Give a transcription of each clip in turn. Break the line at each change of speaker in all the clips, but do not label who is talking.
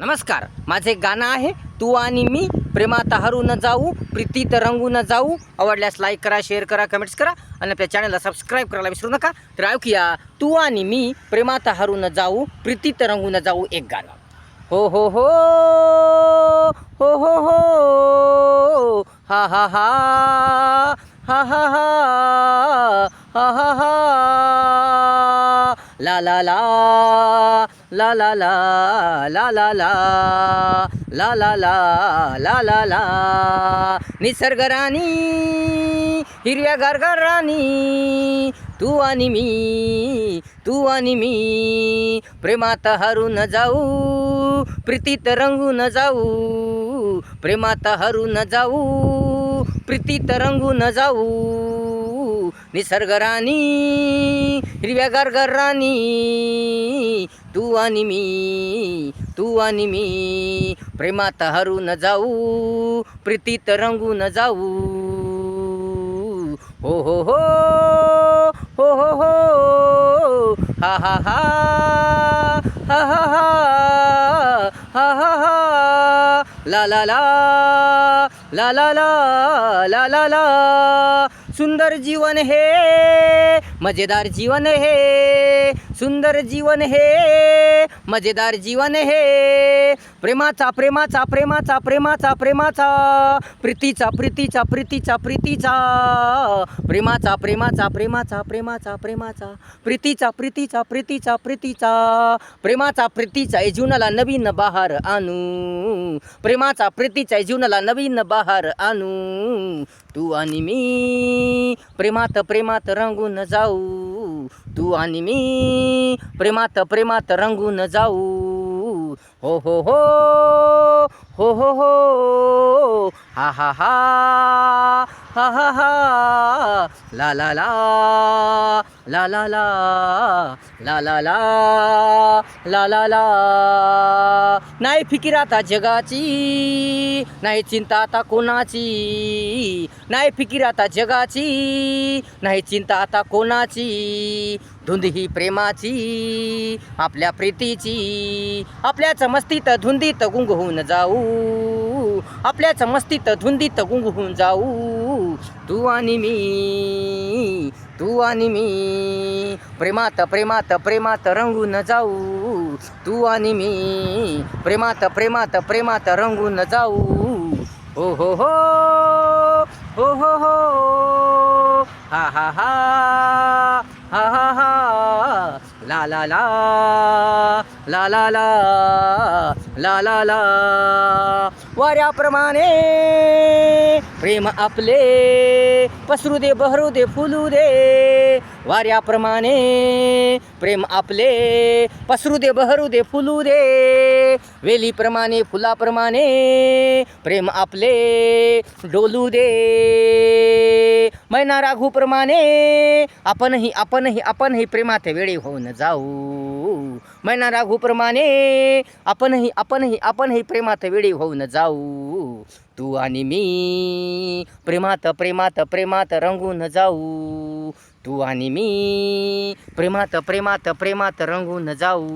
नमस्कार माझे गाणं आहे तू आणि मी प्रेमात हरून जाऊ प्रीतीत रंगून जाऊ. आवडल्यास लाईक करा शेअर करा कमेंट्स करा आणि आपल्या चॅनलला सबस्क्राईब करायला विसरू नका. तर ऐकूया तू आणि मी प्रेमात हरून जाऊ प्रीतीत रंगून जाऊ एक गाणं. हो हो हो हो हो हो हा हा हा हा हा हा हा हा हा ला ला ला. ला ला ला ला ला ला ला ला ला ला ला ला निसर्ग राणी हिरव्या गारगार राणी तू आणि मी तू आणि मी प्रेमात हरून जाऊ प्रीतीत रंगून जाऊ प्रेमात हरून जाऊ प्रीतीत रंगून जाऊ निसर्गरानी हिरव्या गारगार राणी तू आणि मी तू आणि मी प्रेमात हरून जाऊ प्रीतीत रंगून जाऊ. हो हो हो हो हो हो हा हा हा हा हा हा हा हा हा ला ला ला ला ला ला ला ला ला सुंदर जीवन हे मजेदार जीवन हे. सुंदर जीवन हे मजेदार जीवन हे. प्रेमाचा प्रेमाचा प्रेमाचा प्रेमाचा प्रेमाचा प्रीतीचा प्रीतीचा प्रीतीचा प्रीतीचा. प्रेमाचा प्रेमाचा प्रेमाचा प्रेमाचा प्रेमाचा. प्रीतीचा प्रीतीचा प्रीतीचा प्रीतीचा. प्रेमाचा प्रीतीचा जीवनाला नवीन बहार आणू. प्रेमाचा प्रीतीचा जीवनाला नवीन बहार आणू. तू आणि मी प्रेमात प्रेमात रंगून जाऊ. तू आणि मी प्रेमात प्रेमात रंगून जाऊ. हो हो हो हो हो हो. हा हा हा. हा हा हा. ला ला ला. ला ला ला. ला ला ला. ला ला ला. नाही फिकीर आता जगाची नाही चिंता आता कोणाची. नाही फिकीर आता जगाची नाही चिंता आता कोणाची. धुंद ही प्रेमाची आपल्या प्रीतीची. आपल्या चमस्तीत धुंदीत गुंग होऊन जाऊ. आपल्या चमस्तीत धुंदीत गुंग होऊन जाऊ. तू आणि मी तू आणि मी. प्रेमात प्रेमात प्रेमात रंगून जाऊ. तू आणि मी प्रेमात प्रेमात प्रेमात रंगून जाऊ. हो हो हो हो हो हो. हा हा हा हा हा हा. ला ला ला. ला ला ला ला ला ला। वाऱ्याप्रमाणे प्रेम आपले, पसरू दे, बहरू दे, फुलू दे। वाऱ्याप्रमाणे प्रेम आपले, पसरू दे, बहरू दे, फुलू दे। वेलीप्रमाणे फुलाप्रमाणे प्रेम आपले, डोलू दे। मैना राघूप्रमाणे आपणही आपणही आपणही प्रेमात वेळी होऊन जाऊ. मैना राघूप्रमाणे आपणही आपणही आपणही प्रेमात वेळी होऊन जाऊ. तू आणि मी प्रेमात प्रेमात प्रेमात रंगून जाऊ. तू आणि मी प्रेमात प्रेमात प्रेमात रंगून जाऊ.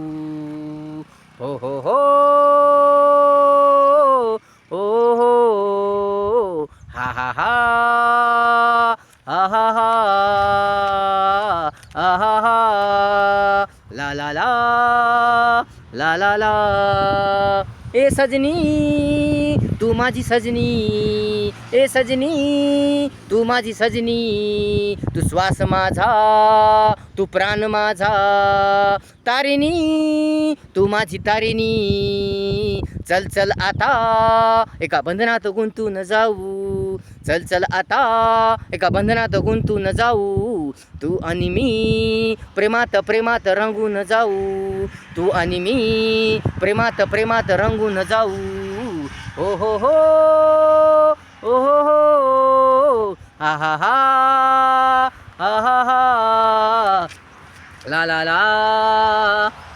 हो हो हो हो. हा हा हा हा हा ला ला. ला ला ला. ए सजनी तू माझी सजनी. ए सजनी तू माझी सजनी. तू श्वास माझा तू प्राण माझा. तारिणी तू माझी तारिणी. चल चल आता. एका बंधनात गुंतून जाऊ. चल चल आता एका बंधनात गुंतून जाऊ तू आणि मी प्रेमात प्रेमात रंगून जाऊ तू आणि मी प्रेमात प्रेमात रंगून जाऊ हो हो हो ओ हो हो हा हा हा हा हा हा ला ला ला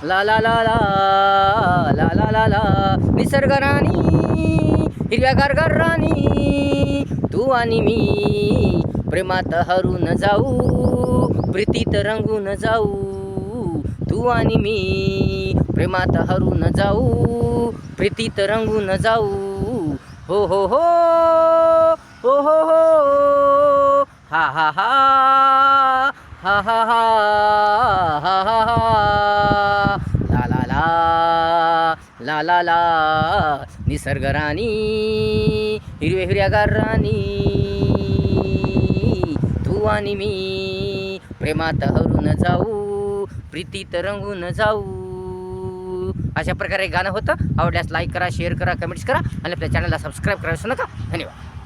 ला ला ला ला ला ला ला ला हिरव्यागार गार राणी तू आणि मी प्रेमात हरून जाऊ प्रीतीत रंगून जाऊ. तू आणि मी प्रेमात हरून जाऊ प्रीतीत रंगून जाऊ. हो हो हो हो हो हो हा हा हा हा हा हा हा हा हा ला ला ला ला ला. निसर्ग राणी हिरव्या हिरव्यागार राणी. तू आणि मी प्रेमात हरून जाऊ प्रीतीत रंगून जाऊ. अशा प्रकारे गाणं होतं. आवडल्यास लाईक करा शेअर करा कमेंट्स करा. आणि आपल्या चॅनलला सबस्क्राईब करायचं नका. धन्यवाद.